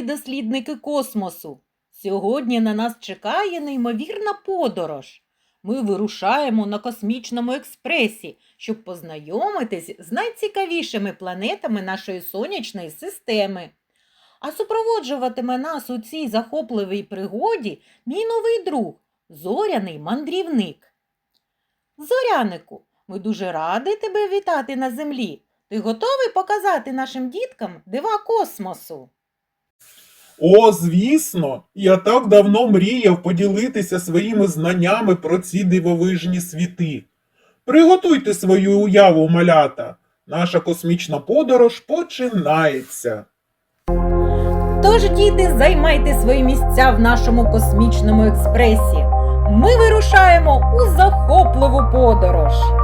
Любі дослідники космосу! Сьогодні на нас чекає неймовірна подорож. Ми вирушаємо на космічному експресі, щоб познайомитись з найцікавішими планетами нашої сонячної системи. А супроводжуватиме нас у цій захопливій пригоді мій новий друг, зоряний мандрівник. Зорянику, ми дуже раді тебе вітати на землі. Ти готовий показати нашим діткам дива космосу? О, звісно, я так давно мріяв поділитися своїми знаннями про ці дивовижні світи. Приготуйте свою уяву, малята. Наша космічна подорож починається. Тож, діти, займайте свої місця в нашому космічному експресі. Ми вирушаємо у захопливу подорож.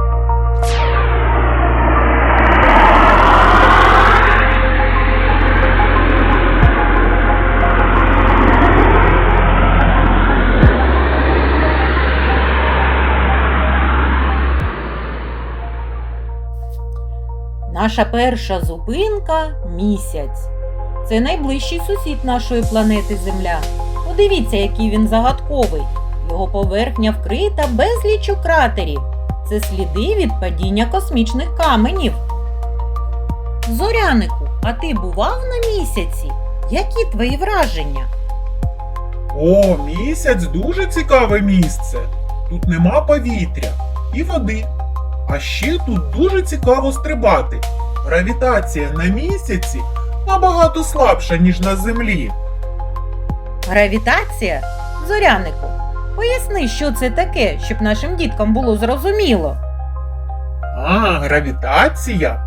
Наша перша зупинка місяць. Це найближчий сусід нашої планети Земля. Подивіться, який він загадковий. Його поверхня вкрита безліччю кратерів. Це сліди від падіння космічних каменів. Зорянику, а ти бував на місяці? Які твої враження? О, місяць дуже цікаве місце. Тут нема повітря і води. А ще тут дуже цікаво стрибати. Гравітація на місяці набагато слабша, ніж на землі. Гравітація? Зорянику, поясни, що це таке, щоб нашим діткам було зрозуміло. А, гравітація.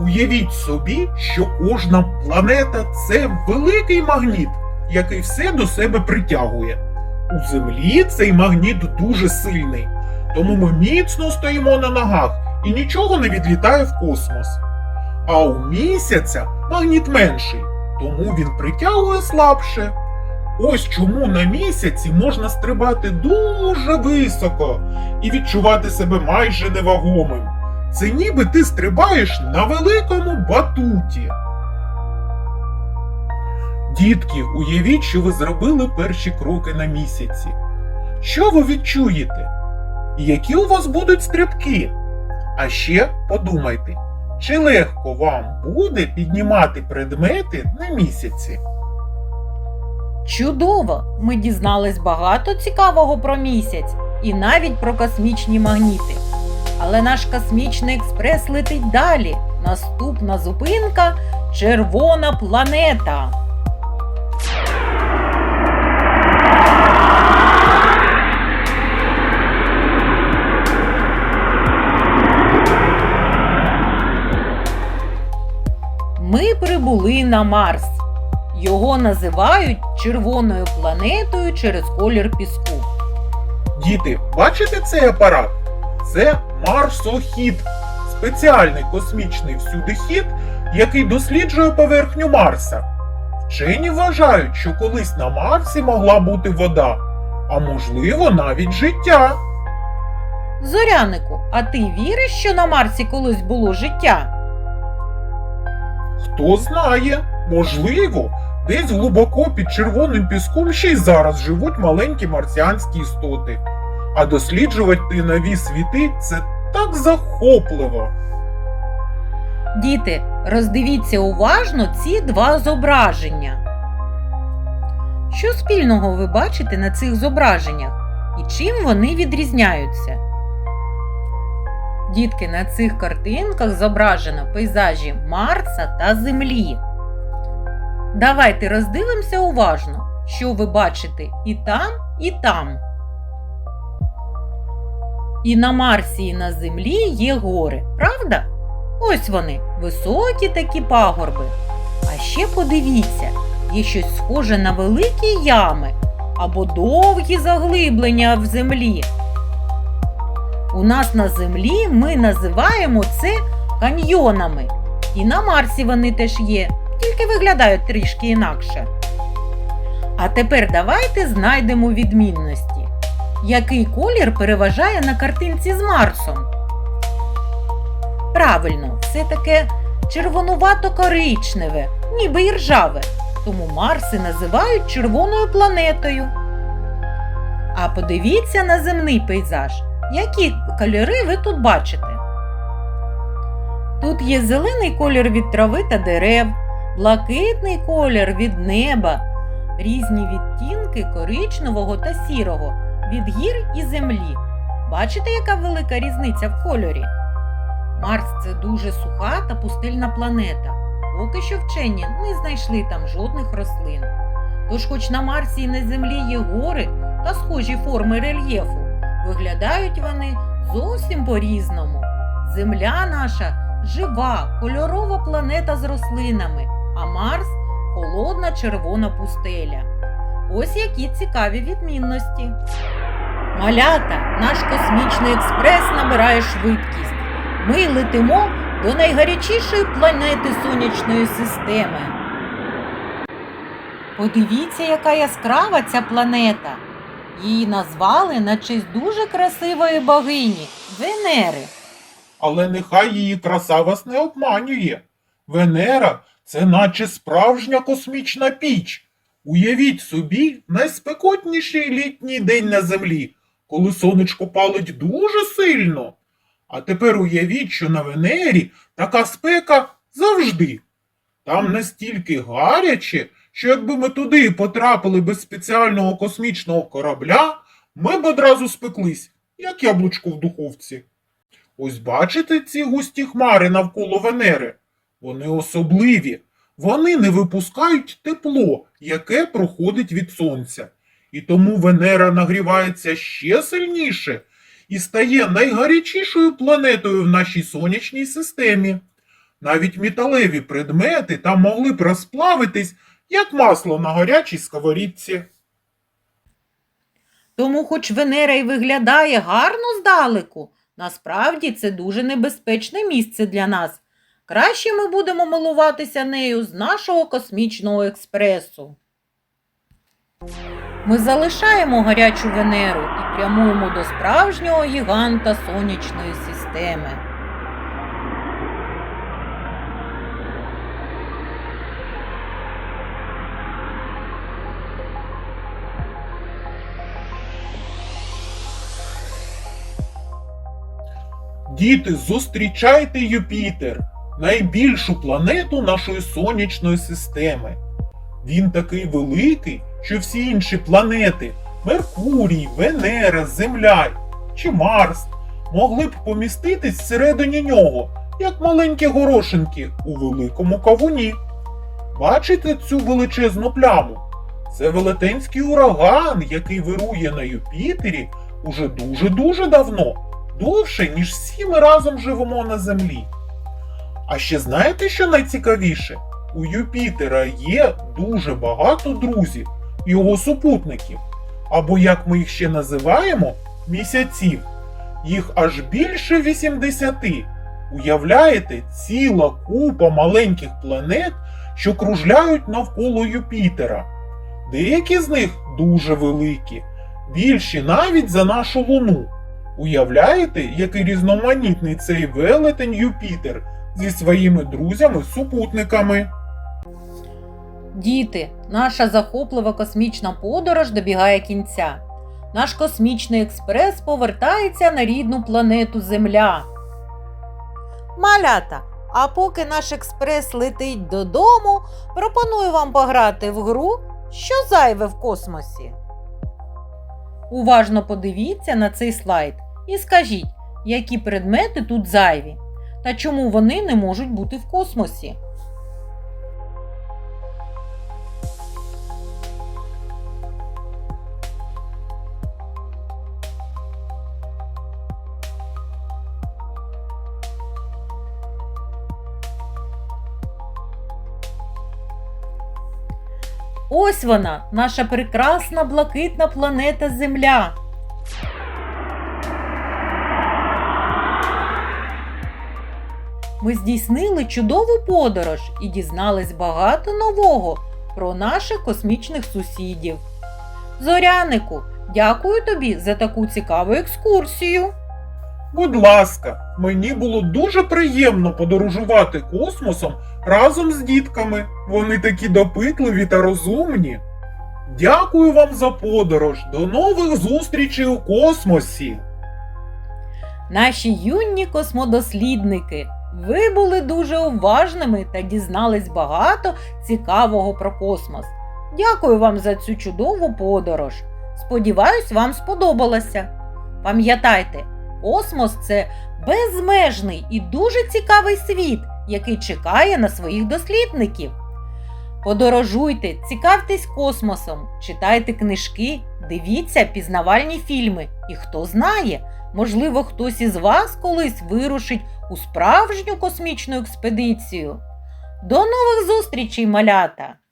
Уявіть собі, що кожна планета це великий магніт, який все до себе притягує. У Землі цей магніт дуже сильний, тому ми міцно стоїмо на ногах і нічого не відлітає в космос. А у місяця магніт менший, тому він притягує слабше. Ось чому на місяці можна стрибати дуже високо і відчувати себе майже невагомим. Це ніби ти стрибаєш на великому батуті. Дітки, уявіть, що ви зробили перші кроки на місяці. Що ви відчуєте? І які у вас будуть стрибки? А ще подумайте, чи легко вам буде піднімати предмети на місяці? Чудово! Ми дізнались багато цікавого про місяць і навіть про космічні магніти. Але наш космічний експрес летить далі. Наступна зупинка червона планета. Прибули на Марс. Його називають червоною планетою через колір піску. Діти, бачите цей апарат? Це Марсохід, спеціальний космічний всюдихід, який досліджує поверхню Марса. Вчені вважають, що колись на Марсі могла бути вода, а можливо навіть життя. Зорянику, а ти віриш, що на Марсі колись було життя? Хто знає, можливо, десь глибоко під червоним піском ще й зараз живуть маленькі марсіанські істоти. А досліджувати нові світи це так захопливо. Діти, роздивіться уважно ці два зображення. Що спільного ви бачите на цих зображеннях і чим вони відрізняються? Дітки, на цих картинках зображено пейзажі Марса та Землі. Давайте роздивимося уважно, що ви бачите і там, і там. І на Марсі, і на Землі є гори, правда? Ось вони, високі такі пагорби. А ще подивіться, є щось схоже на великі ями або довгі заглиблення в землі. У нас на землі ми називаємо це каньйонами. І на Марсі вони теж є, тільки виглядають трішки інакше. А тепер давайте знайдемо відмінності. Який колір переважає на картинці з Марсом? Правильно, все таке червонувато-коричневе, ніби і ржаве. Тому Марси називають червоною планетою. А подивіться на земний пейзаж. Які кольори ви тут бачите? Тут є зелений колір від трави та дерев, блакитний колір від неба, різні відтінки коричневого та сірого від гір і землі. Бачите, яка велика різниця в кольорі? Марс це дуже суха та пустельна планета. Поки що вчені не знайшли там жодних рослин. Тож, хоч на Марсі і на Землі є гори та схожі форми рельєфу, виглядають вони зовсім по-різному. Земля наша жива, кольорова планета з рослинами, а Марс холодна червона пустеля. Ось які цікаві відмінності. Малята, наш космічний експрес набирає швидкість. Ми летимо до найгарячішої планети сонячної системи. Подивіться, яка яскрава ця планета. Її назвали на честь дуже красивої богині Венери. Але нехай її краса вас не обманює. Венера це наче справжня космічна піч. Уявіть собі найспекотніший літній день на землі, коли сонечко палить дуже сильно. А тепер уявіть, що на Венері така спека завжди. Там настільки гаряче, що якби ми туди потрапили без спеціального космічного корабля, ми б одразу спеклись, як яблучко в духовці. Ось бачите ці густі хмари навколо Венери? Вони особливі. Вони не випускають тепло, яке проходить від сонця. І тому Венера нагрівається ще сильніше і стає найгарячішою планетою в нашій сонячній системі. Навіть металеві предмети там могли б розплавитись, як масло на гарячій сковорідці. Тому, хоч Венера й виглядає гарно здалеку, насправді це дуже небезпечне місце для нас. Краще ми будемо милуватися нею з нашого космічного експресу. Ми залишаємо гарячу Венеру і прямуємо до справжнього гіганта сонячної системи. Діти, зустрічайте Юпітер, найбільшу планету нашої сонячної системи. Він такий великий, що всі інші планети Меркурій, Венера, Земля чи Марс могли б поміститись всередині нього, як маленькі горошинки у великому кавуні. Бачите цю величезну пляму? Це велетенський ураган, який вирує на Юпітері уже дуже-дуже давно довше, ніж всі ми разом живемо на землі. А ще знаєте, що найцікавіше? У Юпітера є дуже багато друзів, його супутників, або як ми їх ще називаємо, місяців. Їх аж більше 80. Уявляєте, ціла купа маленьких планет, що кружляють навколо Юпітера. Деякі з них дуже великі, більші навіть за нашу Луну. Уявляєте, який різноманітний цей велетень Юпітер зі своїми друзями-супутниками? Діти, наша захоплива космічна подорож добігає кінця. Наш космічний експрес повертається на рідну планету Земля. Малята, а поки наш експрес летить додому, пропоную вам пограти в гру, що зайве в космосі. Уважно подивіться на цей слайд і скажіть, які предмети тут зайві та чому вони не можуть бути в космосі. Ось вона, наша прекрасна блакитна планета Земля. Ми здійснили чудову подорож і дізнались багато нового про наших космічних сусідів. Зорянику, дякую тобі за таку цікаву екскурсію. Будь ласка, мені було дуже приємно подорожувати космосом разом з дітками. Вони такі допитливі та розумні. Дякую вам за подорож. До нових зустрічей у космосі. Наші юні космодослідники. Ви були дуже уважними та дізнались багато цікавого про космос. Дякую вам за цю чудову подорож. Сподіваюсь, вам сподобалося. Пам'ятайте, космос це безмежний і дуже цікавий світ, який чекає на своїх дослідників. Подорожуйте, цікавтесь космосом, читайте книжки, дивіться пізнавальні фільми. І хто знає, можливо, хтось із вас колись вирушить у справжню космічну експедицію. До нових зустрічей, малята!